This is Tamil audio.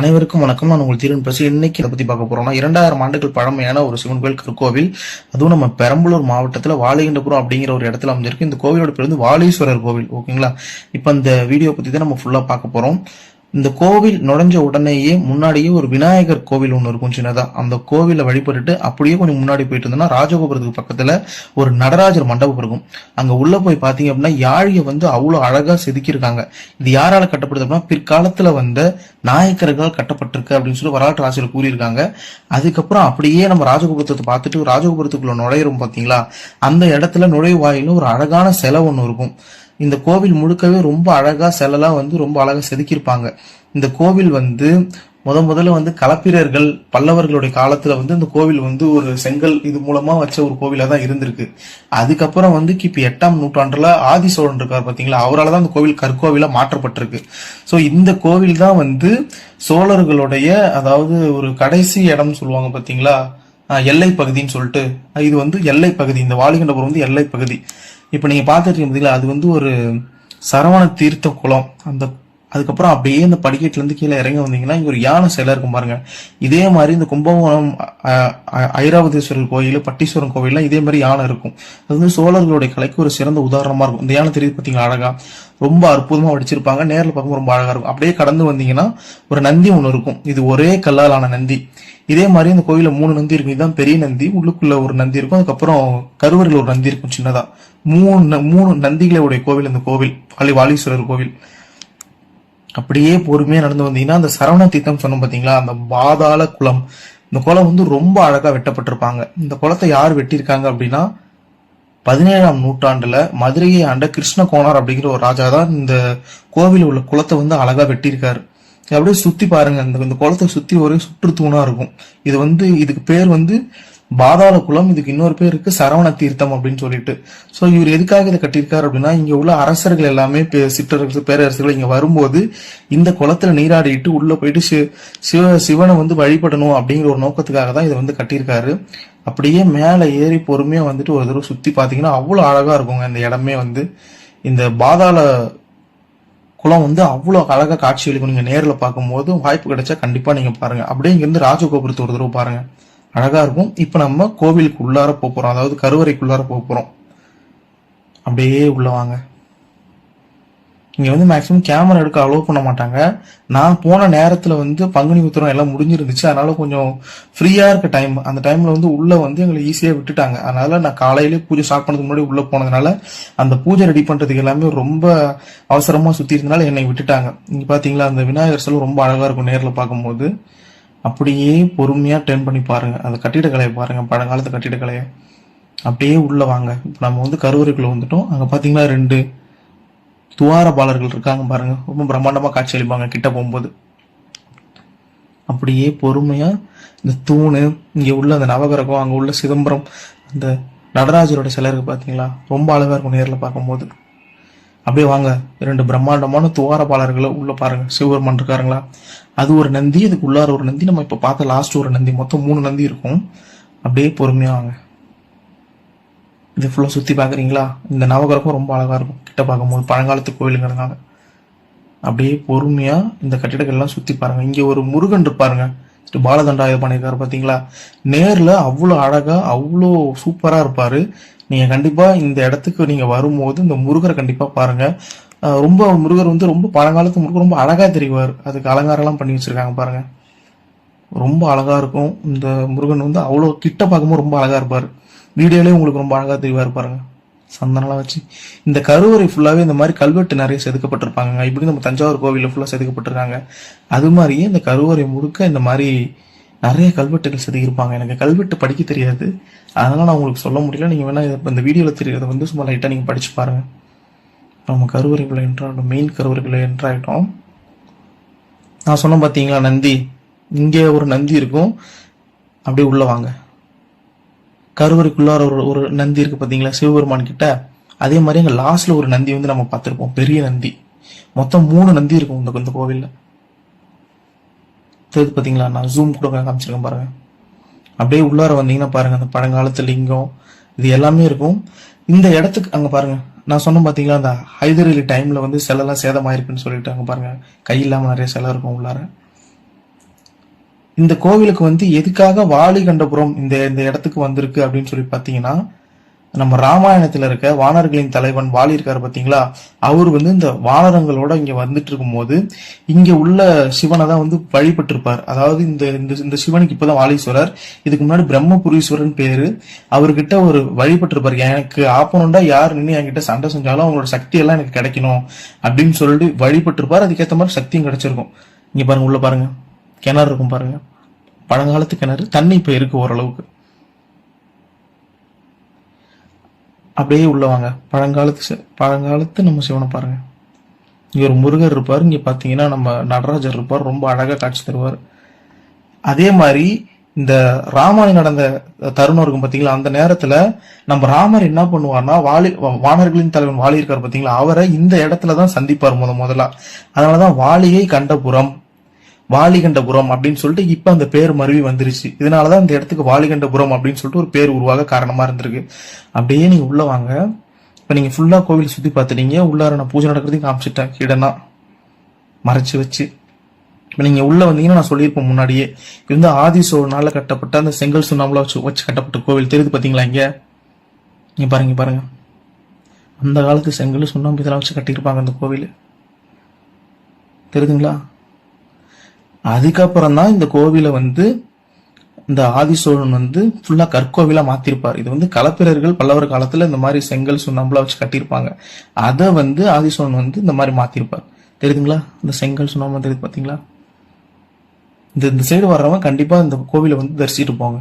அனைவருக்கும் வணக்கம். நான் உங்கள் தீரன் பேசி இன்னைக்கு இதை பத்தி பார்க்க போறோம்னா இரண்டாயிரம் ஆண்டுகள் பழமையான ஒரு சிவன் கோயில் கருக்கோவில். அதுவும் நம்ம பெரம்பலூர் மாவட்டத்தில் வாலிகண்டபுரம் அப்படிங்கிற ஒரு இடத்துல அமைஞ்சிருக்கு. இந்த கோவிலோட பேர் வந்து வாலீஸ்வரர் கோவில். ஓகேங்களா? இப்போ இந்த வீடியோ பத்தி தான் நம்ம ஃபுல்லா பார்க்க போறோம். இந்த கோவில் நுழைஞ்ச உடனேயே முன்னாடியே ஒரு விநாயகர் கோவில் ஒன்று இருக்கும் சின்னதா. அந்த கோவிலை வழிபட்டுட்டு அப்படியே கொஞ்சம் முன்னாடி போயிட்டு இருந்தோம்னா ராஜகோபுரத்துக்கு பக்கத்துல ஒரு நடராஜர் மண்டபம் இருக்கும். அங்க உள்ள போய் பாத்தீங்க அப்படின்னா யாழியை வந்து அவ்வளோ அழகா செதுக்கியிருக்காங்க. இது யாரால கட்டப்படுது அப்படின்னா பிற்காலத்துல வந்த நாயக்கர்களால் கட்டப்பட்டிருக்கு அப்படின்னு சொல்லி வரலாற்று ஆசிரியர் கூறியிருக்காங்க. அதுக்கப்புறம் அப்படியே நம்ம ராஜகோபுரத்தை பார்த்துட்டு ராஜகோபுரத்துக்குள்ள நுழையிறோம் பாத்தீங்களா? அந்த இடத்துல நுழைவாயிலும் ஒரு அழகான செலவு ஒன்று இருக்கும். இந்த கோவில் முழுக்கவே ரொம்ப அழகா செல்லலாம் வந்து ரொம்ப அழகா செதுக்கியிருப்பாங்க. இந்த கோவில் வந்து முத முதல்ல வந்து களப்பிரர்கள் பல்லவர்களுடைய காலத்துல வந்து இந்த கோவில் வந்து ஒரு செங்கல் இது மூலமா வச்ச ஒரு கோவிலா தான் இருந்திருக்கு. அதுக்கப்புறம் வந்து கிபி எட்டாம் நூற்றாண்டுல ஆதி சோழன் இருக்கார் பாத்தீங்களா அவரால் தான் இந்த கோவில் கற்கோவிலா மாற்றப்பட்டிருக்கு. ஸோ இந்த கோவில் தான் வந்து சோழர்களுடைய அதாவது ஒரு கடைசி இடம் சொல்லுவாங்க பாத்தீங்களா எல்லை பகுதின்னு சொல்லிட்டு இது வந்து எல்லை பகுதி இந்த வாலிகண்டபுரம் வந்து எல்லை பகுதி. இப்போ நீங்கள் பார்த்துட்டு பார்த்தீங்களா அது வந்து ஒரு சரவண தீர்த்த குளம். அந்த அதுக்கப்புறம் அப்படியே இந்த படிக்கட்டுலேருந்து கீழே இறங்கி வந்தீங்கன்னா இங்கே ஒரு யானை சிலை இருக்கும் பாருங்க. இதே மாதிரி இந்த கும்பகோணம் ஐராவதீஸ்வரர் கோயில் பட்டீஸ்வரன் கோவில்லாம் இதே மாதிரி யானை இருக்கும். அது வந்து சோழர்களுடைய கலைக்கு ஒரு சிறந்த உதாரணமாக இருக்கும். இந்த யானை தெரியுது பார்த்தீங்களா அழகா? ரொம்ப அற்புதமாக வடிச்சிருப்பாங்க. நேரில் பார்க்கும்போது ரொம்ப அழகாக இருக்கும். அப்படியே கடந்து வந்தீங்கன்னா ஒரு நந்தி ஒன்று இருக்கும். இது ஒரே கல்லால் ஆன நந்தி. இதே மாதிரி இந்த கோயிலில் மூணு நந்தி இருக்கும். இதுதான் பெரிய நந்தி. உள்ளுக்குள்ள ஒரு நந்தி இருக்கும். அதுக்கப்புறம் கருவறையில் ஒரு நந்தி இருக்கும் சின்னதாக மூணு ந- மூணு நந்திகளுடைய கோவில் இந்த கோவில். வாலி வாலீஸ்வரர் கோவில். அப்படியே பொறுமையாக நடந்து வந்தீங்கன்னா அந்த சரவண தீர்த்தம் சொன்னோம் பார்த்தீங்களா அந்த பாதாள குளம். இந்த குளம் வந்து ரொம்ப அழகா வெட்டப்பட்டிருப்பாங்க. இந்த குளத்தை யார் வெட்டியிருக்காங்க அப்படின்னா பதினேழாம் நூற்றாண்டுல மதுரையை ஆண்ட கிருஷ்ணகோணார் அப்படிங்கிற ஒரு ராஜா தான் இந்த கோவில் உள்ள குளத்தை வந்து அழகா வெட்டியிருக்காரு. அப்படியே சுத்தி பாருங்க. இந்த இந்த குளத்தை சுத்தி ஒரே சுற்றுத்தூணா இருக்கும். இது வந்து இதுக்கு பேர் வந்து பாதாள குளம் இதுக்கு இன்னொரு பேர் இருக்கு சரவண தீர்த்தம் அப்படின்னு சொல்லிட்டு. ஸோ இவர் எதுக்காக இதை கட்டியிருக்காரு அப்படின்னா இங்க உள்ள அரசர்கள் எல்லாமே பே- சிற்றரசு பேரரசுகள் இங்க வரும்போது இந்த குளத்துல நீராடிட்டு உள்ள போயிட்டு சி- சிவ சிவனை வந்து வழிபடணும் அப்படிங்கிற ஒரு நோக்கத்துக்காக தான் இதை வந்து கட்டியிருக்காரு. அப்படியே மேலே ஏறி பொறுமையா வந்துட்டு ஒரு தடவை சுத்தி பாத்தீங்கன்னா அவ்வளோ அழகா இருக்குங்க இந்த இடமே வந்து. இந்த பாதாள குளம் வந்து அவ்வளோ அழகா காட்சி அளிக்கும். நீங்க பார்க்கும்போது வாய்ப்பு கிடைச்சா கண்டிப்பா நீங்க பாருங்க. அப்படியே இங்க இருந்து ராஜகோபுரத்தை ஒரு தடவை பாருங்க. அழகா இருக்கும். இப்ப நம்ம கோவிலுக்கு உள்ளார போப் போறோம். அதாவது கருவறைக்குள்ளார போப் போறோம். அப்படியே உள்ள வாங்க. இங்க வந்து மேக்ஸிமம் கேமரா எடுக்க அலோவ் பண்ண மாட்டாங்க. நான் போன நேரத்துல வந்து பங்குனி உத்திரம் எல்லாம் முடிஞ்சிருந்துச்சு. அதனால கொஞ்சம் ஃப்ரீயா இருக்க டைம் அந்த டைம்ல வந்து உள்ள வந்து எங்களை ஈஸியா விட்டுட்டாங்க. அதனால நான் காலையிலே பூஜை ஸ்டார்ட் பண்ணதுக்கு முன்னாடி உள்ள போனதுனால அந்த பூஜை ரெடி பண்றதுக்கு எல்லாமே ரொம்ப அவசரமா சுத்தி இருந்தனால என்னை விட்டுட்டாங்க. இங்க பாத்தீங்களா அந்த விநாயகர் செலவு ரொம்ப அழகா இருக்கும் நேர்ல பார்க்கும்போது. அப்படியே பொறுமையாக டென் பண்ணி பாருங்கள் அந்த கட்டிடக்கலையை பாருங்கள் பழங்காலத்து கட்டிடக்கலையை. அப்படியே உள்ளே வாங்க. இப்போ நம்ம வந்து கருவறைக்குள்ளே வந்துட்டோம். அங்கே பார்த்தீங்கன்னா ரெண்டு துவாரபாலர்கள் இருக்காங்க பாருங்கள் ரொம்ப பிரம்மாண்டமாக காட்சி அளிப்பாங்க கிட்ட போகும்போது. அப்படியே பொறுமையாக இந்த தூணு இங்கே உள்ள அந்த நவகிரகம் அங்கே உள்ள சிதம்பரம் அந்த நடராஜரோட சிலை இருக்குது பார்த்தீங்களா ரொம்ப அழகாக இருக்கும் நேரில் பார்க்கும்போது. அப்படியே வாங்க. ரெண்டு பிரம்மாண்டமான துவாரபாலர்களை உள்ள பாருங்க. சிவபெருமான் இருக்காருங்களா? அது ஒரு நந்தி அதுக்கு உள்ளார ஒரு நந்தி. நம்ம இப்ப பார்த்த லாஸ்ட் ஒரு நந்தி. மொத்தம் மூணு நந்தி இருக்கும். அப்படியே பொறுமையா வாங்க. இது ஃபுல்லா சுத்தி பாக்குறீங்களா? இந்த நவகிரகம் ரொம்ப அழகா இருக்கும். கிட்ட பார்க்கும்போது பழங்காலத்து கோயிலுங்கிறதுனால அப்படியே பொறுமையா இந்த கட்டிடங்கள்லாம் சுற்றி சுத்தி பாருங்க. இங்க ஒரு முருகன் இருப்பாருங்க. ஸ்ரீ பாலதண்டாயுதம் பண்ணியிருக்காரு பார்த்தீங்களா நேரில் அவ்வளோ அழகாக அவ்வளோ சூப்பராக இருப்பார். நீங்கள் கண்டிப்பாக இந்த இடத்துக்கு நீங்கள் வரும்போது இந்த முருகரை கண்டிப்பாக பாருங்கள் ரொம்ப முருகர் வந்து ரொம்ப பழங்காலத்து முருகர் ரொம்ப அழகாக தெரிவார். அதுக்கு அலங்காரம்லாம் பண்ணி வச்சுருக்காங்க பாருங்கள் ரொம்ப அழகாக இருக்கும். இந்த முருகன் வந்து அவ்வளோ கிட்ட பார்க்கும்போது ரொம்ப அழகாக இருப்பார். வீடியோலேயே உங்களுக்கு ரொம்ப அழகாக தெரிவார் பாருங்கள் சந்தனம்லாம் வச்சு இந்த கருவறை ஃபுல்லாகவே இந்த மாதிரி கல்வெட்டு நிறைய செதுக்கப்பட்டிருப்பாங்க. இப்படி நம்ம தஞ்சாவூர் கோவிலில் ஃபுல்லாக செதுக்கப்பட்டிருக்காங்க. அது மாதிரியே இந்த கருவறை முழுக்க இந்த மாதிரி நிறைய கல்வெட்டுகள் செதுக்கியிருப்பாங்க. எனக்கு கல்வெட்டு படிக்க தெரியாது. அதனால் நான் உங்களுக்கு சொல்ல முடியல. நீங்கள் வேணால் இந்த வீடியோவில் தெரியறத வந்து சும்மா லைட்டாக நீங்கள் படித்து பாருங்கள் நம்ம கருவறைக்குள்ளே என்ட்ராயிட்டோம் மெயின் கருவறைக்குள்ளே என்ட்ராகிட்டோம் நான் சொன்னேன் பார்த்தீங்களா நந்தி? இங்கே ஒரு நந்தி இருக்கும். அப்படியே உள்ளே வாங்க. கருவறைக்குள்ளார ஒரு ஒரு நந்தி இருக்கு பார்த்தீங்களா சிவபெருமான் கிட்ட. அதே மாதிரி அங்கே லாஸ்ட்ல ஒரு நந்தி வந்து நம்ம பார்த்துருப்போம். பெரிய நந்தி. மொத்தம் மூணு நந்தி இருக்கும் இந்த இந்த கோவில்ல. தெரியுது பார்த்தீங்களா நான் ஜூம் கூட காமிச்சிருக்கேன் பாருங்க. அப்படியே உள்ளார வந்தீங்கன்னா பாருங்க அந்த பழங்காலத்து லிங்கம் இது எல்லாமே இருக்கும். இந்த இடத்துக்கு அங்கே பாருங்க. நான் சொன்னேன் பார்த்தீங்களா அந்த ஹைதர் அலி டைம்ல வந்து சிலைலாம் சேதமாயிருக்குன்னு சொல்லிட்டு அங்கே பாருங்க. கை இல்லாமல் நிறைய சிலை இருக்கும் உள்ளார. இந்த கோவிலுக்கு வந்து எதுக்காக வாலிகண்டபுரம் இந்த இந்த இடத்துக்கு வந்திருக்கு அப்படின்னு சொல்லி பார்த்தீங்கன்னா நம்ம ராமாயணத்தில் இருக்க வானர்களின் தலைவன் வாலி இருக்காரு பார்த்தீங்களா? அவர் வந்து இந்த வானரங்களோட இங்கே வந்துட்டு இருக்கும்போது இங்கே உள்ள சிவனை தான் வந்து வழிபட்டிருப்பார். அதாவது இந்த இந்த இந்த சிவனுக்கு இப்போதான் வாலீஸ்வரர் இதுக்கு முன்னாடி பிரம்மபுரீஸ்வரன் பேரு. அவர்கிட்ட ஒரு வழிபட்டிருப்பார். எனக்கு ஆப்பனண்டா யார் நின்று என்கிட்ட சண்டை செஞ்சாலும் அவங்களோட சக்தி எல்லாம் எனக்கு கிடைக்கணும் அப்படின்னு சொல்லிட்டு வழிபட்டிருப்பார். அதுக்கேற்ற மாதிரி சக்தியும் கிடைச்சிருக்கும். இங்கே பாருங்க உள்ள பாருங்க. கிணறு இருக்கும் பாருங்க. பழங்காலத்து கிணறு தண்ணி இப்போ இருக்கு ஓரளவுக்கு. அப்படியே உள்ள வாங்க. பழங்காலத்து பழங்காலத்து நம்ம சிவனை பாருங்க. இங்க ஒரு முருகர் இருப்பார். இங்க பாத்தீங்கன்னா நம்ம நடராஜர் இருப்பார். ரொம்ப அழகா காட்சி தருவார். அதே மாதிரி இந்த ராமாயணம் நடந்த தருணம் இருக்கும் பாத்தீங்களா? அந்த நேரத்துல நம்ம ராமர் என்ன பண்ணுவார்னா வாலி வானர்களின் தலைவன் வாலி இருக்கார் பாத்தீங்களா? அவரை இந்த இடத்துல தான் சந்திப்பார் முத முதலா. அதனாலதான் வாலியை கண்டபுரம் வாலிகண்டபுரம் அப்படின்னு சொல்லிட்டு இப்ப அந்த பேர் மருவி வந்துருச்சு. இதனாலதான் இந்த இடத்துக்கு வாலிகண்டபுரம் அப்படின்னு சொல்லிட்டு ஒரு பேர் உருவாக காரணமா இருந்திருக்கு. அப்படியே நீங்க உள்ள வாங்க. இப்ப நீங்க ஃபுல்லா கோவில் சுத்தி பார்த்துட்டீங்க. உள்ளார நான் பூஜை நடக்கிறதையும் காமிச்சிட்டேன். இடனா மறைச்சு வச்சு. இப்ப நீங்க உள்ள வந்தீங்கன்னா நான் சொல்லியிருப்பேன் முன்னாடியே. இது வந்து ஆதி கட்டப்பட்ட அந்த செங்கல் சுண்ணாம்புல வச்சு வச்சு கட்டப்பட்ட கோவில் தெரியுது பாத்தீங்களா இங்க? இங்க பாருங்க பாருங்க. அந்த காலத்து செங்கல் சுண்ணாம்பு இதெல்லாம் வச்சு கட்டியிருப்பாங்க அந்த கோவில். தெரியுதுங்களா? அதுக்கப்புறம் தான் இந்த கோவிலை வந்து இந்த ஆதிசோழன் வந்து ஃபுல்லாக கற்கோவிலாக மாற்றிருப்பார் இது வந்து களப்பிரர்கள் பல்லவர் காலத்தில் இந்த மாதிரி செங்கல் சுண்ணாம்புலாம் வச்சு கட்டியிருப்பாங்க. அதை வந்து ஆதிசோழன் வந்து இந்த மாதிரி மாற்றிருப்பார் தெரியுதுங்களா? இந்த செங்கல் சுண்ணாம்பு தெரியுது பார்த்தீங்களா இந்த இந்த சைடு வர்றவங்க கண்டிப்பாக இந்த கோவிலை வந்து தரிசிட்டு போங்க.